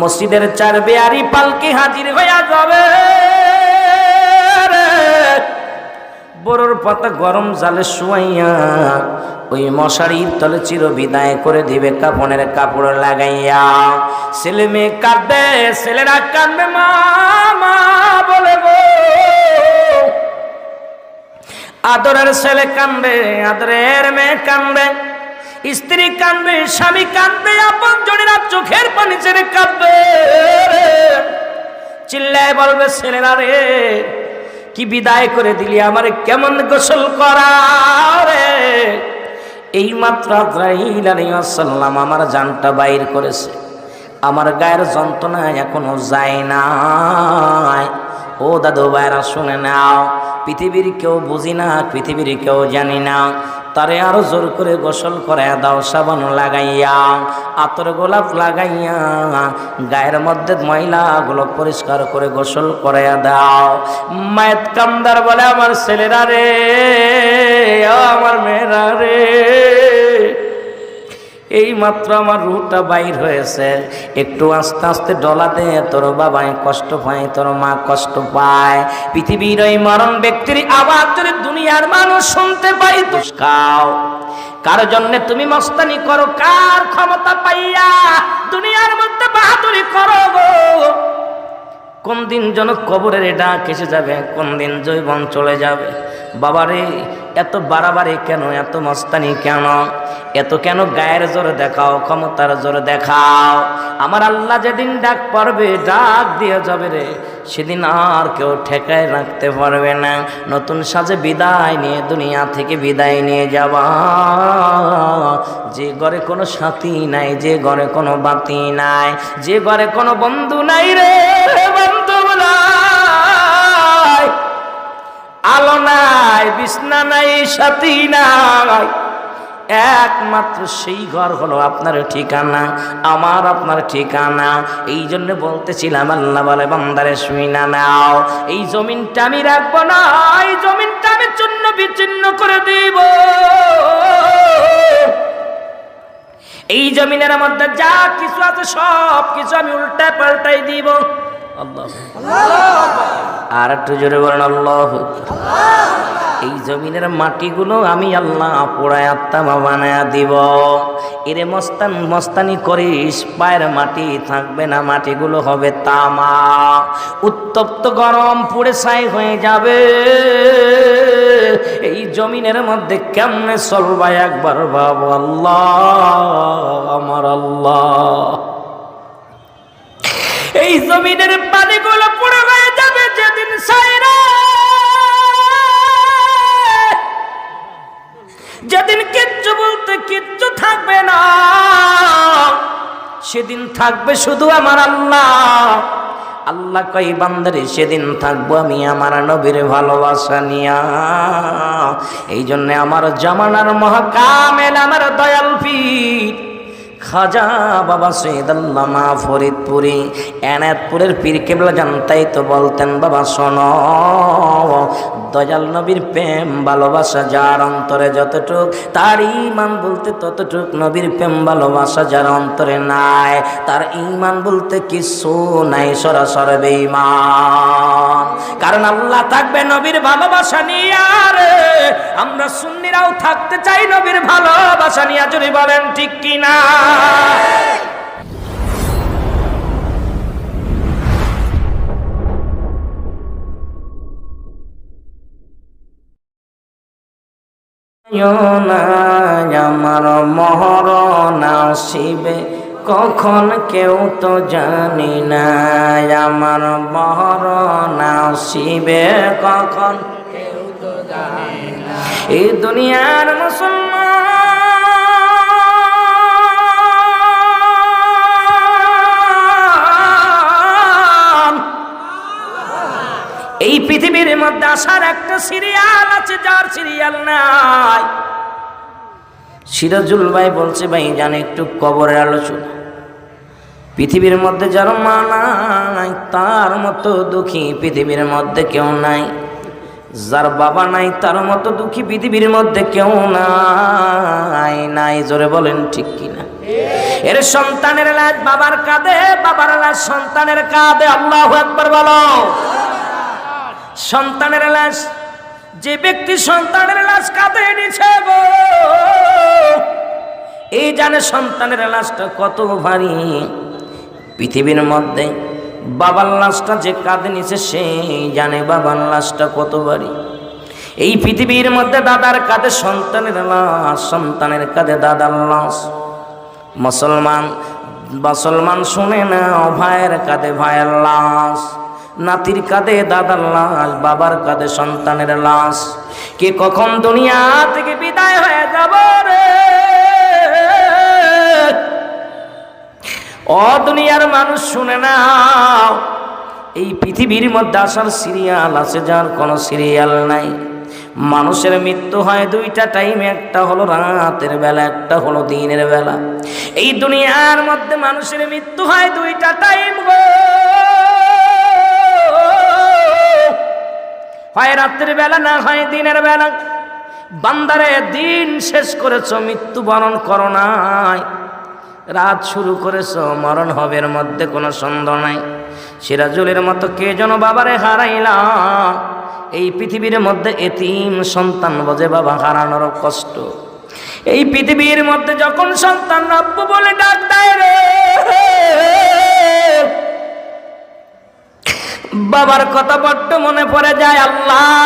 মসজিদের চার বেয়ারি পালকি হাজির হইয়া যাবে। বড়র পাতা গরম জালে শুয়াইয়া ওই মশারির তলে চির বিদায় করে দিবে কাপনের কাপড় লাগাইয়া। ছেলে মেয়ে কাঁদবে, ছেলেরা কাঁদবে মা মা বলে গো। আদরের ছেলে কান্দে আদরের মেয়ে কান্দে স্ত্রী কাঁদবে, স্বামী কাঁদবে, আপন জনেরা চোখের পানি ছেড়ে কাঁদবে চিল্লায় বলবে, ছেলেরা রে, কি বিদায় করে দিলি আমারে? কেমন গোসল করা রে? এই মাত্র আজরাইল আমার জানটা বাইর করেছে। আমার গায়ের যন্ত্রণা এখনও যায় না ও দাদু ভাইরা শুনে নাও, পৃথিবীর কেউ বুঝি না, পৃথিবীর কেউ জানি না। তারে আরও জোর করে গোসল করে দাও, সাবান লাগাইয়া, আতর গোলাপ লাগাইয়া, গায়ের মধ্যে ময়লাগুলো পরিষ্কার করে গোসল করে দাও। মায়ের কামদার বলে, আমার ছেলেরা রে, আমার মেয়েরা রে এই মাত্র আমার রুটা বাইর হয়েছে। একটু আস্তে আস্তে ডলা দে, তোর বাবাই কষ্ট পায়, তোর মা কষ্ট পায়। পৃথিবীর ওই মরণ ব্যক্তির আবার যদি দুনিয়ার মানুষ শুনতে পাই তো খাও কার জন্য তুমি মস্তানি করো, কার ক্ষমতা পাইয়া দুনিয়ার মধ্যে বাহাদুরি করো গো? কোন দিন যেন কবরের ডাক এসে যাবে কোন দিন জৈবন চলে যাবে। বাবারে, এত বাড়াবাড়ি কেন? এত মস্তানি কেন? এত কেন গায়ের জোরে দেখাও, ক্ষমতার জোরে দেখাও? আমার আল্লাহ যেদিন ডাক পারবে ডাক দিয়ে যাবে রে। সেদিন আর কেউ ঠেকায় রাখতে পারবে না। নতুন সাজে বিদায় নিয়ে, দুনিয়া থেকে বিদায় নিয়ে যাবা যে ঘরে কোনো সাথী নাই, যে ঘরে কোনো বাতি নাই, যে ঘরে কোনো বন্ধু নাই রে। আলো নাই, বিছনা নাই সাথী নাই। একমাত্র সেই ঘর হলো আপনার ঠিকানা, আমার আপনার ঠিকানা। এই জন্য বলতেছিলাম, আল্লাহ বলে, বান্দারে শুই না নাও। এই জমিনটা আমি রাখব না, এই জমিনটা আমি চূন্য বিচ্ছিন্ন করে দিব। এই জমিনের মধ্যে যা কিছু আছে সব কিছু আমি উল্টা পাল্টাই দিব। আর একটু জোরে বলেন আল্লাহ এই জমিনের মাটিগুলো আমি আল্লাহ পোড়ায় আত্মা বানায়া দিব। এরে মস্তান মস্তানি করিস পায়ের মাটি থাকবে না মাটিগুলো হবে তামা। উত্তপ্ত গরম পুড়ে ছাই হয়ে যাবে। এই জমিনের মধ্যে কেমনে চলবা একবার বাবু আল্লাহ আমার আল্লাহ। এই জমিনের পানিগুলো পুরো হয়ে যাবে যেদিন যেদিন কিচ্ছু বলতে কিচ্ছু থাকবে না, সেদিন থাকবে শুধু আমার আল্লাহ। আল্লাহ কই বান্দারে, সেদিন থাকব আমি আমার নবীর ভালোবাসা নিয়া। এই জন্যে আমার জামানার মহাকামেল, আমার দয়াল পীর। খাজা বাবা সৈদাল্লামা ফরিদপুরি, এনায়তপুরের পীর কেবলা জানতাই তো বলতেন, বাবা, শোনো, দয়াল নবীর প্রেম, ভালোবাসা যার অন্তরে যতটুক, তার ইমান বলতে ততটুক, নবীর প্রেম, ভালোবাসা যার অন্তরে নাই, তার ইমান বলতে কিছু নাই, সরাসর বেঈমান। কারণ আল্লাহ থাকবে নবীর ভালোবাসা নিয়ে আমরা সুন্নিরাও থাকতে চাই নবীর ভালোবাসা নিয়ে। যদি বলেন ঠিক কিনা? আমার মহরণ আসিবে কখন কেউ তো জানি না, আমার মহরণ আসিবে কখন কেউ তো জানি না। এই দুনিয়ার মুসলমান। এই পৃথিবীর মধ্যে আসার একটা সিরিয়াল আছে, যার সিরিয়াল নাই। সিরাজুল ভাই বলছে, ভাই, জান, একটু কবরের আলোচনা পৃথিবীর মধ্যে যার মা নাই, তার মতো দুঃখী পৃথিবীর মধ্যে কেউ নাই। যার বাবা নাই, তার মতো দুঃখী পৃথিবীর মধ্যে কেউ নাই। নাই, জোরে বলেন, ঠিক কিনা? এর সন্তানের লাশ বাবার কাঁধে, বাবার লাশ সন্তানের কাঁধে, আল্লাহ একবার বলো। সন্তানের লাশ, যে ব্যক্তি সন্তানের লাশ কাঁধে নিছে গো এই জানে সন্তানের লাশটা কত ভারী। পৃথিবীর মধ্যে বাবার লাশটা যে কাঁধে নিছে সেই জানে বাবার লাশটা কত ভারী। এই পৃথিবীর মধ্যে দাদার কাঁধে সন্তানের লাশ, সন্তানের কাঁধে দাদার লাশ। মুসলমান মুসলমান শুনে না ভাইয়ের কাঁধে ভাইয়ের লাশ, নাতির কাঁধে দাদার লাশ, বাবার কাঁধে সন্তানের লাশ। কে কখন দুনিয়া থেকে বিদায় হয়ে যাব রে? ও দুনিয়ার মানুষ শুনে না এই পৃথিবীর মধ্যে আসার সিরিয়াল আছে যার কোনো সিরিয়াল নাই। মানুষের মৃত্যু হয় দুইটা টাইম একটা হলো রাতের বেলা, একটা হলো দিনের বেলা। এই দুনিয়ার মধ্যে মানুষের মৃত্যু হয় দুইটা টাইম হয় রাত্রের বেলা না হয় দিনের বেলা। বান্দারে, দিন শেষ করেছ মৃত্যুবরণ করো নাই। রাত শুরু করেছ, মরণ হবের মধ্যে কোনো সন্দেহ নাই। সিরাজুলের মতো কে যেন বাবারে হারাইলাম এই পৃথিবীর মধ্যে এতিম সন্তান বোঝে বাবা হারানোর কষ্ট। এই পৃথিবীর মধ্যে যখন সন্তান রব্বু বলে ডাক রে, বাবার কথা বড্ড মনে পড়ে যায়, আল্লাহ!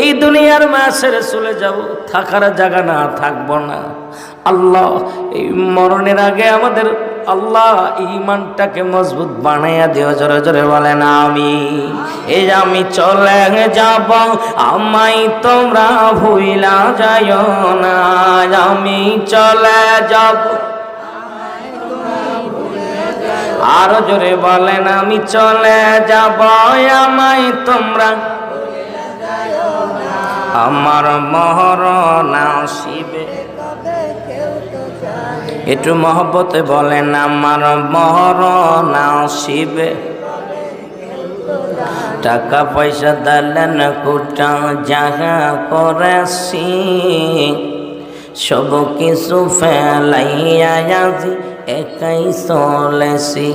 এই দুনিয়ার মাসের চলে যাব, থাকার জায়গা না, থাকব না। আল্লাহ, এই মরণের আগে আমাদের আল্লাহ ইমানটাকে মজবুত বানাইয়া দিও, জোরে জোরে বলেন আমি এই আমি চলে যাব আমাই তোমরা ভুইলা যায় না। আমি চলে যাব। আরও জোরে বলেন, আমি চলে যাব আমাই তোমরা আমার মহরণ আসিবে একটু মহব্বতে বলেন, আমার মহরণ আসিবে টাকা পয়সা দিলেন কোটা জাগা করেছি সব কিছু ফেলাইয়া আজি একাই চলেছি।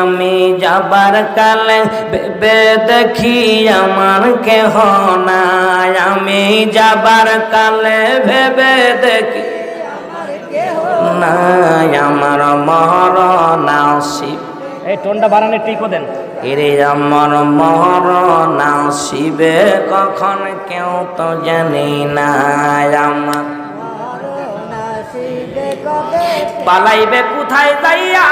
আমি যাবার কালে ভেবে দেখি আমার কেহ নাই। আমি যাবার কালে ভেবে দেখি নাই আমার মহরণ আসিব। এই টোনটা বাড়ানো টিকো দেন। এরে আমার মহরণ আসিবে কখন কেউ তো জানি না আমার পালাইবে কোথায় যাইয়া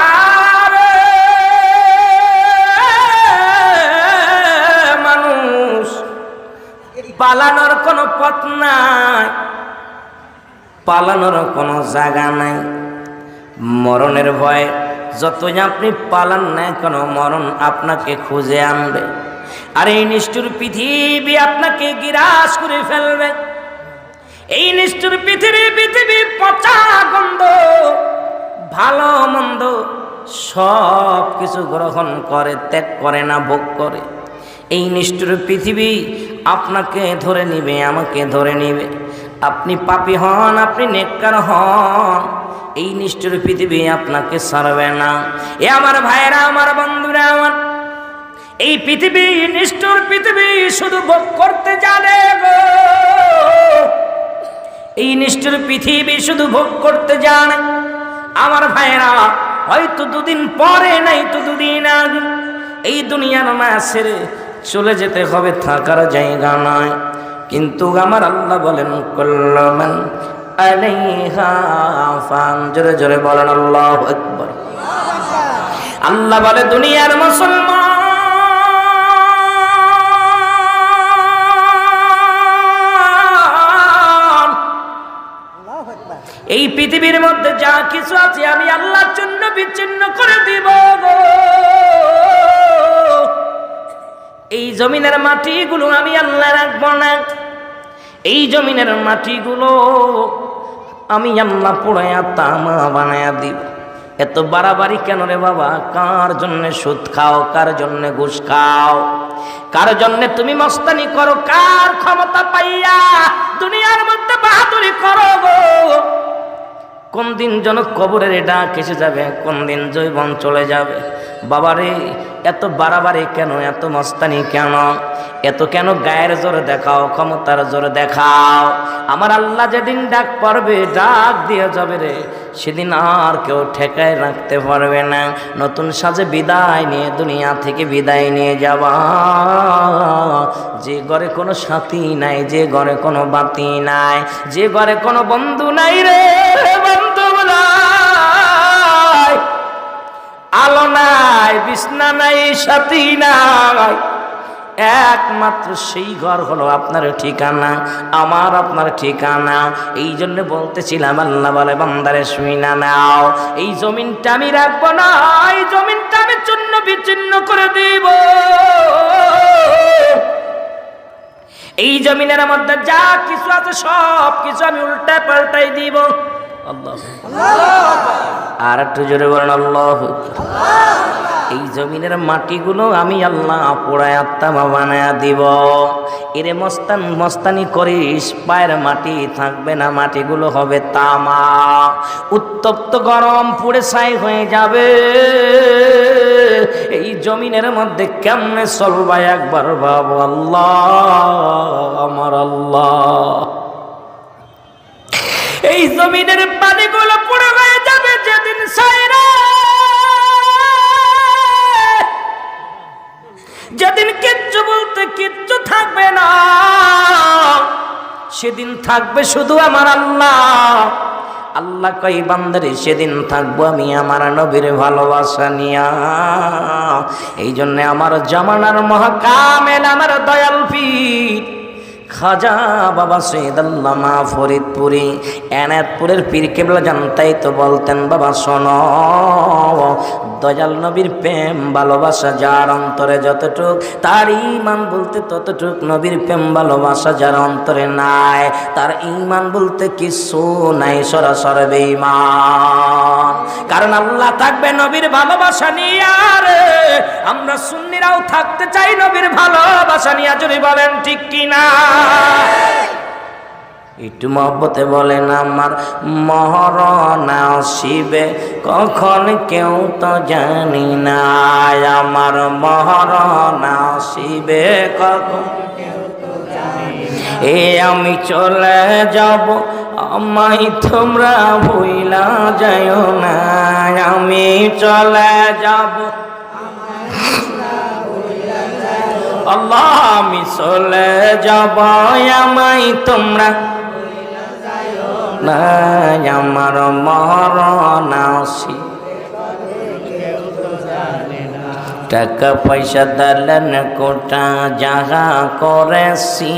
মানুষ, পালানোর কোনো পথ নাই, পালানোর কোনো জায়গা নাই। মরণের ভয় যতই আপনি পালান না কেন, মরণ আপনাকে খুঁজে আনবে। আর এই নিষ্ঠুর পৃথিবী আপনাকে গিরাস করে ফেলবে। এই নিষ্ঠুর পৃথিবী পৃথিবী পচা গন্ধ, ভালো মন্দ সব কিছু গ্রহণ করে, ত্যাগ করে না, ভোগ করে। এই নিষ্ঠুর পৃথিবী আপনাকে ধরে নিবে, আমাকে ধরে নিবে। আপনি পাপি হন, আপনি নেককার হন, এই নিষ্ঠুর পৃথিবী আপনাকে ছাড়বে না। এ আমার ভাইরা আমার বন্ধুরা, আমার এই পৃথিবী নিষ্ঠুর পৃথিবী শুধু ভোগ করতে জানে গো। এই নিষ্ঠুর পৃথিবী শুধু ভোগ করতে জানে। আমার ভাইরা হয়তো দুদিন পরে নাই তো দুদিন আগে। এই দুনিয়ার মাসের চলে যেতে হবে থাকার জায়গা নয়। কিন্তু আমার আল্লাহ বলেন কল্যাণ জোরে জোরে বলেন, আল্লাহ আল্লাহ বলে, দুনিয়ার মুসলমান পৃথিবীর মধ্যে যা কিছু আছে আমি আল্লাহর জন্য বিচ্ছিন্ন করে দিব এই জমিনের মাটিগুলো আমি আল্লাহ রাখব না। এই জমিনের মাটিগুলো আমি আল্লাহ পোড়ায়া তামা বানায়া দিব। এত বাড়াবাড়ি কেন রে বাবা? কার জন্য সুদ খাও, কার জন্য ঘুষ খাও? কার জন্য তুমি মস্তানি করো? কার ক্ষমতা পাইয়া দুনিয়ার মধ্যে বাহাদুরি করো গো? কোন দিন যেন কবরের ডাক এসে যাবে কোন দিন জৈবন চলে যাবে। বাবারে, এত বাড়াবাড়ি কেন? এত মস্তানি কেন? এত কেন গায়ের জোরে দেখাও, ক্ষমতার জোরে দেখাও? আমার আল্লাহ যেদিন ডাক পারবে ডাক দিয়ে যাবে রে। সেদিন আর কেউ ঠেকায় রাখতে পারবে না। নতুন সাজে বিদায় নিয়ে, দুনিয়া থেকে বিদায় নিয়ে যাবা যে ঘরে কোনো সাথী নাই, যে ঘরে কোনো বাতি নাই, যে ঘরে কোনো বন্ধু নাই রে, বন্ধু আলো নাই, বিছনা নাই সাথী নাই। একমাত্র সেই ঘর হলো আপনার ঠিকানা, আমার আপনার ঠিকানা। এই জন্য বলতেছিলাম, আল্লাহ বলে, বান্দারে শুই না নাও। এই জমিনটা আমি রাখব না, এই জমিনটা আমি চূন্য বিচ্ছিন্ন করে দিব। এই জমিনের মধ্যে যা কিছু আছে সব কিছু আমি উল্টা পাল্টাই দিব। আর একটু জোরে বলেন, আল্লাহ এই জমিনের মাটিগুলো আমি আল্লাহ পোড়ায় আত্মা বানায়া দিব। এরে মস্তান, মস্তানি করিস, পায়ের মাটি থাকবে না, মাটিগুলো হবে তামা। উত্তপ্ত গরম পুড়ে ছাই হয়ে যাবে। এই জমিনের মধ্যে কেমনে চলবা একবার ভাবো আল্লাহ, আমার আল্লাহ। এই জমিনের পানিগুলো পুরো হয়ে যাবে যেদিন যেদিন কিচ্ছু বলতে কিচ্ছু থাকবে না, সেদিন থাকবে শুধু আমার আল্লাহ। আল্লাহ কই বান্দারে, সেদিন থাকব আমি আমার নবীর ভালোবাসা নিয়া। এই জন্য আমার জমানার মহাকামেল আমার দয়াল পীর খাজা বাবা সৈদাল্লামা ফরিদপুরি এনায়তপুরের পীর কেবলা জানতাই তো বলতেন বাবা শোন দয়াল নবীর প্রেম, ভালোবাসা যার অন্তরে যতটুক, তার ইমান বলতে ততটুক নবীর প্রেম, ভালোবাসা যার অন্তরে নাই, তার ইমান বলতে কিছু নাই, সরাসর বেঈমান। কারণ আল্লাহ থাকবে নবীর ভালোবাসা নিয়ে, আর আমরা সুন্নিরাও থাকতে চাই নবীর ভালোবাসা নিয়ে, যদি বলেন ঠিক কিনা? একটু মহব্বতে বলেন, আমার মহরণ শিবে কখন কেউ তো জানি না আমার মহরণ শিবে কখন এ আমি চলে যাব, আমায় তোমরা ভুইলা যায় না। আমি চলে যাব আল্লাহ, আমি চলে যাব, আমায় তোমরা আমার মরণ আসি টাকা পয়সা দালেন কোটা যাহা করেছি।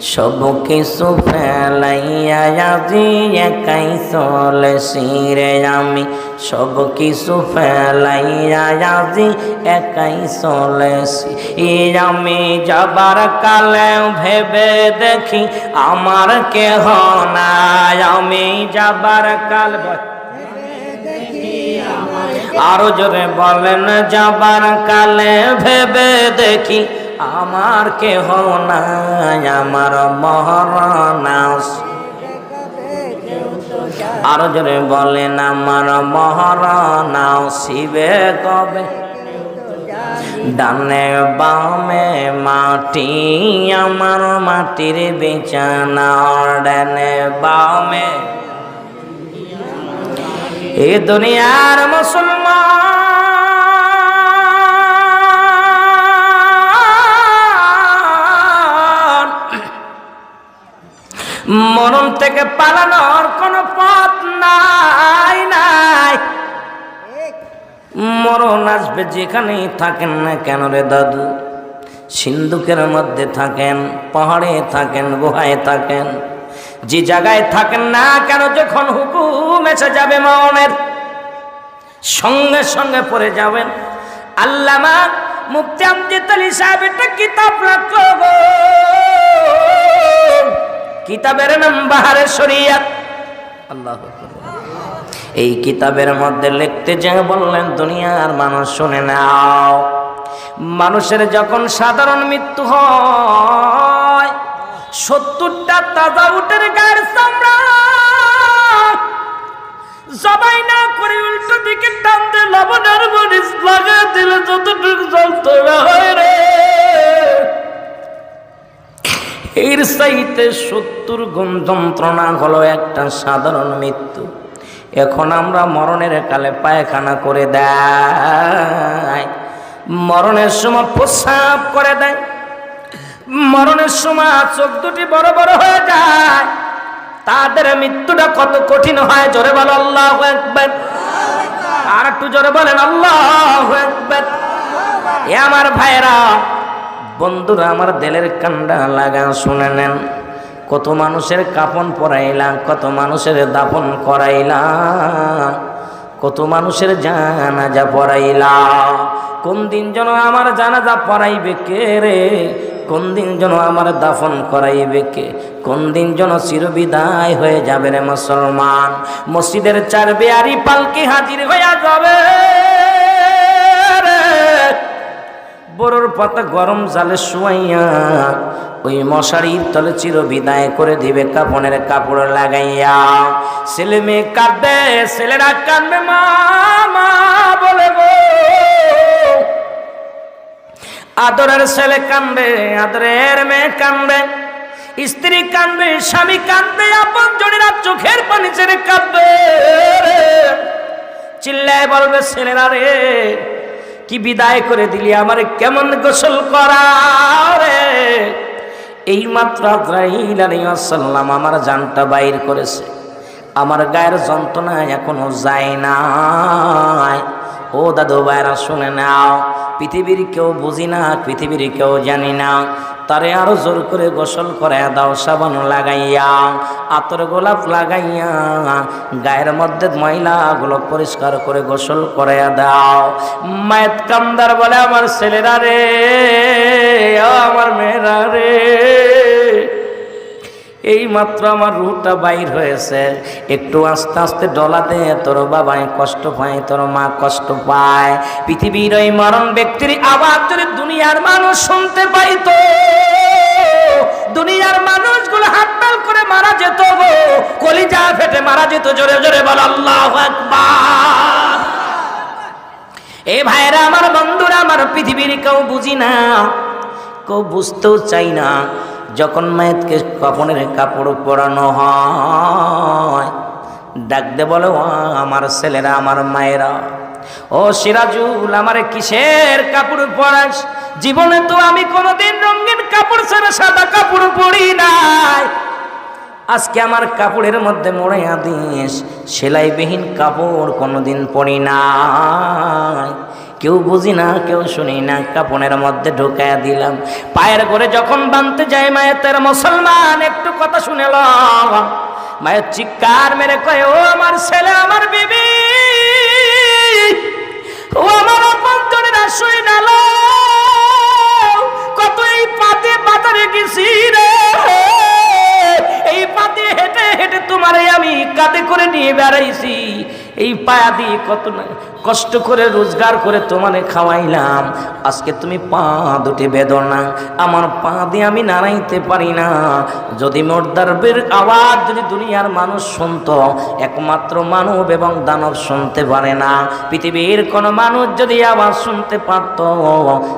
সব কিছু ফেলাইয়া একাই চলেছি রে আমি। সব কিছু ফেলাইয়া আজি একাই চলেছি ই আমি। যাবার কালে ভেবে দেখি আমার কেহ নাই। আমি যাবার কাল আরও জোরে বলেন, যাবার কালে ভেবে দেখি আমার কেহ নাই, আমার মহারানাস আরও জোরে বলেন, আমার মহারানাও শিবে কবে? ডানে বামে মাটি, আমার মাটির বিছানা। ডানে বামে। এ দুনিয়ার মুসলমান মরণ থেকে পালানোর কোনো পথ নাই নাই। মরণ আসবে যেখানেই থাকেন না কেন রে দাদু? সিন্ধুকের মধ্যে থাকেন, পাহাড়ে থাকেন, গুহায় থাকেন। যে জায়গায় থাকেন না কেন যখন হুকুম এসে যাবে মরণের? সঙ্গে সঙ্গে পড়ে যাবেন। আল্লামা মুক্তি আমজিদ আলী সাহেব একটা কিতাব রাখল গো। কিতাবের নাম বাহারে শরিয়াত আল্লাহ এই কিতাবের মধ্যে লিখতে যে বললেন, দুনিয়ার মানুষ শুনে নাও। মানুষের যখন সাধারণ মৃত্যু হয়, সত্তরটা তাজা উটের গায়ের চামড়া না করে উল্টো দিকে টানতে লবণের মরিচ লাগা দিলে যতটুকু যন্ত্রণা হয় এর চাইতে সত্তর গুণ যন্ত্রণা হলো একটা সাধারণ মৃত্যু। এখন আমরা মরণের কালে পায়খানা করে দেয়। মরণের সময় প্রস্রাব করে দেয়। মরণের সময় চোখ দুটি বড় বড় হয়ে যায়। তাদের মৃত্যুটা কত কঠিন হয়, জোরে বলো, আল্লাহ একবার আর একটু জোরে বলেন, আল্লাহ একবার আমার ভাইরা বন্ধুরা, আমার দিলের কান্ডা লাগা শুনে নেন। কত মানুষের কাপন পরাইলাম, কত মানুষের দাপন করাইলাম, কত মানুষের জানাজা পড়াইলাম কোন দিন যেন আমার জানাজা পড়াইবে কে রে? কোন দিন যেন আমার দাফন করাইবে কে? কোন দিন যেন চিরবিদায় হয়ে যাবে রে মুসলমান? মসজিদের চার বেয়ারি পালকি হাজির হইয়া যাবে। বড়র পাতা গরম জালে শুয়াইয়া ওই মশারির তলে চির বিদায় করে দিবে কাপনের কাপড় লাগাইয়া। ছেলে মেয়ে কাঁদবে, ছেলেরা কাঁদবে, মা বলে আদরের ছেলে কান্দবে আদরের মেয়ে কান্দবে স্ত্রী কান্দবে স্বামী কান্দবে আপন জনেরা চোখের পানি ছেড়ে কাঁদবে চিল্লায় বলবে, ছেলেরা রে কি বিদায় করে দিলি? আমার কেমন গোসল করা রে? এই মাত্র আজরাইল আলাইহিসসালাম আমার জানটা বাইর করেছে। আমার গায়ের যন্ত্রণা এখনও যায় নাই। ও দাদু ভাইরা শুনে নাও, পৃথিবীর কেউ বুঝি না, পৃথিবীর কেউ জানি না। তারে আরও জোর করে গোসল করে দাও, সাবান লাগাইয়া, আতর গোলাপ লাগাইয়া, গায়ের মধ্যে ময়লাগুলো পরিষ্কার করে গোসল করে দাও। মায়ের কামদার বলে, আমার ছেলেরা রে আমার মেয়েরা রে। এই মাত্র আমার রুটা বাইর হয়েছে। একটু আস্তে আস্তে ডলা দে, তোর বাবাই কষ্ট পায়, তোর মা কষ্ট পায়। পৃথিবীর ওই মরণ ব্যক্তির আবার যদি দুনিয়ার মানুষ শুনতে পাইতো, দুনিয়ার মানুষগুলো হাততাল করে মারা যেত গো। কলিজা ফেটে মারা যেত, জোরে জোরে বল, আল্লাহ আকবার। এ ভাইরা, আমার বন্ধুরা, আমার পৃথিবীর কেউ বুঝি না, কেউ বুঝতেও চাই না। যখন মায়েতকে কপনের কাপড় পরানো হয় ডাকতে বলে "ও আমার ছেলেরা, আমার মায়েরা, ও সিরাজুল, আমার কিসের কাপড় পরাস? জীবনে তো আমি কোনোদিন রঙিন কাপড় ছাড়া সাদা কাপড় পরি নাই। আজকে আমার কাপড়ের মধ্যে মোড়াইয়া দিস, সেলাইবিহীন কাপড় কোনোদিন পরি নাই। কেউ বুঝি না, কেউ শুনি না কাপড়ের মধ্যে ঢুকাইয়া দিলাম। পায়ের করে যখন বানতে যায় মায়ের মুসলমান, একটু কথা শুনে মায়ের চিৎকার মেরে কয়ে, ও আমার ছেলে, আমার বিবি, ও আমার অভ্যন্তরের আশ্রয় নাল কত এই পাতে বাজারে গেছি রে। এই পাতে হেঁটে হেঁটে তোমারে আমি কাঁধে করে নিয়ে বেড়াইছি। এই পায়া দিয়ে কত কষ্ট করে, রোজগার করে তোমারে খাওয়াইলাম। আজকে তুমি পা দুটি বেদনা আমার পা দিয়ে আমি নাড়াইতে পারি না। যদি মোর্দারবের আওয়াজ যদি দুনিয়ার মানুষ শুনত, একমাত্র মানব এবং দানব শুনতে পারে না। পৃথিবীর কোনো মানুষ যদি আওয়াজ শুনতে পারত,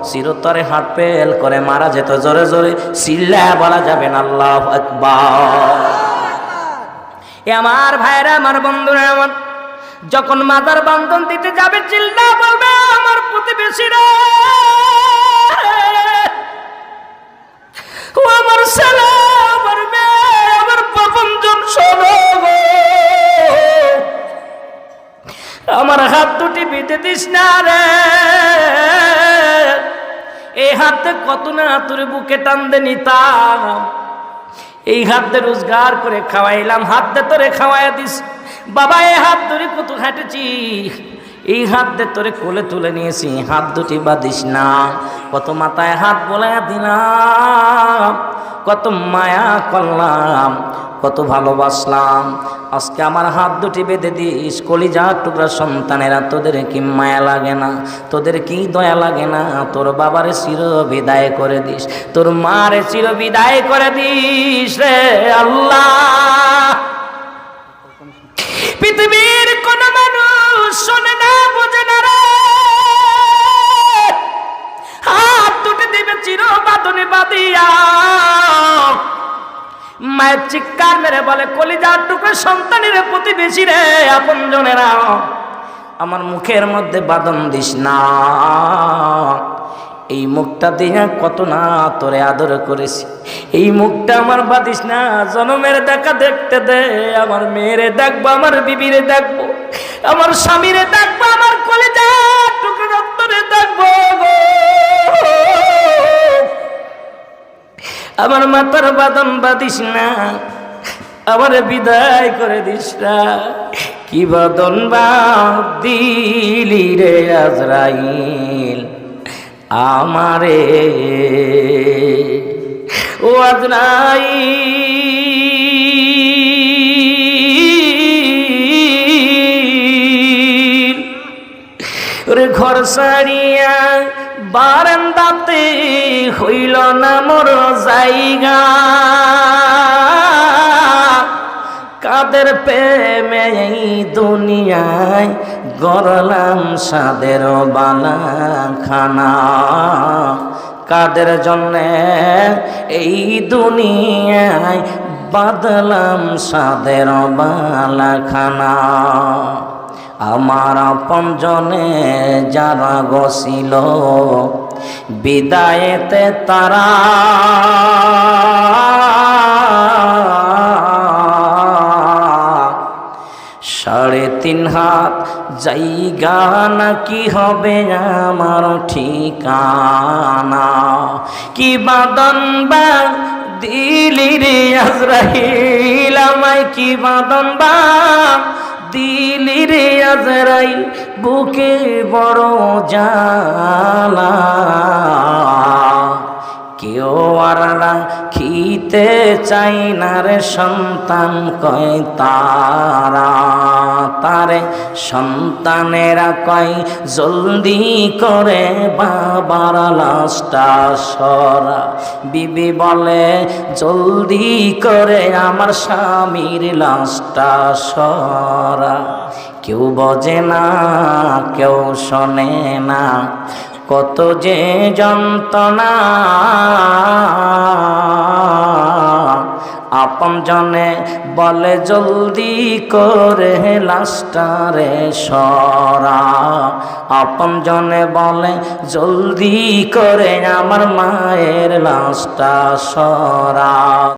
চিরতরে হাট পেল করে মারা যেত, জোরে জোরে চিল্লা বলা যাবে না, আল্লাহ আকবার। এ আমার ভাইরা, আমার বন্ধুরা, আমার যখন মাদার বান্ধন দিতে যাবে চিল্লা বলবে, আমার প্রতিবেশীরা ও আমার ছেলে, আমার মেয়ে, আমার প্রপঞ্জন গো। আমার হাত দুটি বিতে দিস না রে। এই হাতে কত না তোর বুকে টানতে নিতাম। এই হাত রোজগার করে খাওয়াইলাম, হাত তোরে খাওয়াই দিস। বাবা এই হাত ধরে কত হাঁটেছি এই হাত দিয়ে তোরে কোলে তুলে নিয়েছি, হাত দুটি বাঁধিস না। কত মাথায় হাত বলে দিলাম, কত মায়া করলাম, কত ভালোবাসলাম। আজকে আমার হাত দুটি বেঁধে দিস কলিজার টুকরা সন্তানেরা, তোদের কি মায়া লাগে না? তোদের কি দয়া লাগে না? তোর বাবারে চির বিদায় করে দিস, তোর মারে চির বিদায় করে দিস রে আল্লাহ। পৃথিবীর কোন মানুষ শোনে না, বোঝে না রে। হাত দুটি দিবে চির বাদনে বাদিয়া মায়ের চিৎকার মেরে বলে, কলিজার টুকরো সন্তানের প্রতিবেশী রে, আপন জনেরা। আমার মুখের মধ্যে বাদন দিস না। এই মুখটা দিয়ে কত না তোরে আদর করেছি। এই মুখটা আমার বাদিস না, জনমের দেখা দেখতে দে, আমার মেয়েরে দেখব, আমার বিবিরে দেখব, আমার স্বামীরে দেখব, আমার রক্তরে দেখব আমার মাথার বাদন বাদিস না, আমার বিদায় করে দিস না। কি বাদন বা দিলি রে আজরাইল? আমারে ও ওরে ঘর সারিয়া বারান্দাতে হইল না মোর জায়গা। কাদের প্রেমে এই দুনিয়ায় গরলাম সাদের বালা খানা কাদের জন্যে এই দুনিয়ায় বাদলাম সাদের বালা খানা আমার আপনজনে যারা গছিল বিদায়েতে তারা সাড়ে তিন হাত, জায়গা নাকি হবে আমার ঠিকানা? কি বাদন বা দিলি রে আমায় কি বাদন বা দিলি রে বুকে বড় জালা কেউ আর রাখিতে চাই না রে সন্তান কয় তারা। তারে সন্তানেরা কয়, জলদি করে বাবার লাশটা সরা। বিবি বলে, জলদি করে আমার স্বামীর লাশটা সরা। কেউ বজে না, কেউ শোনে না, কত যে যন্ত্রণা আপন জনে বলে, জলদি করে লাস্টারে সরা। আপন জনে বলে, জলদি করে আমার মায়ের লাস্টা সরা।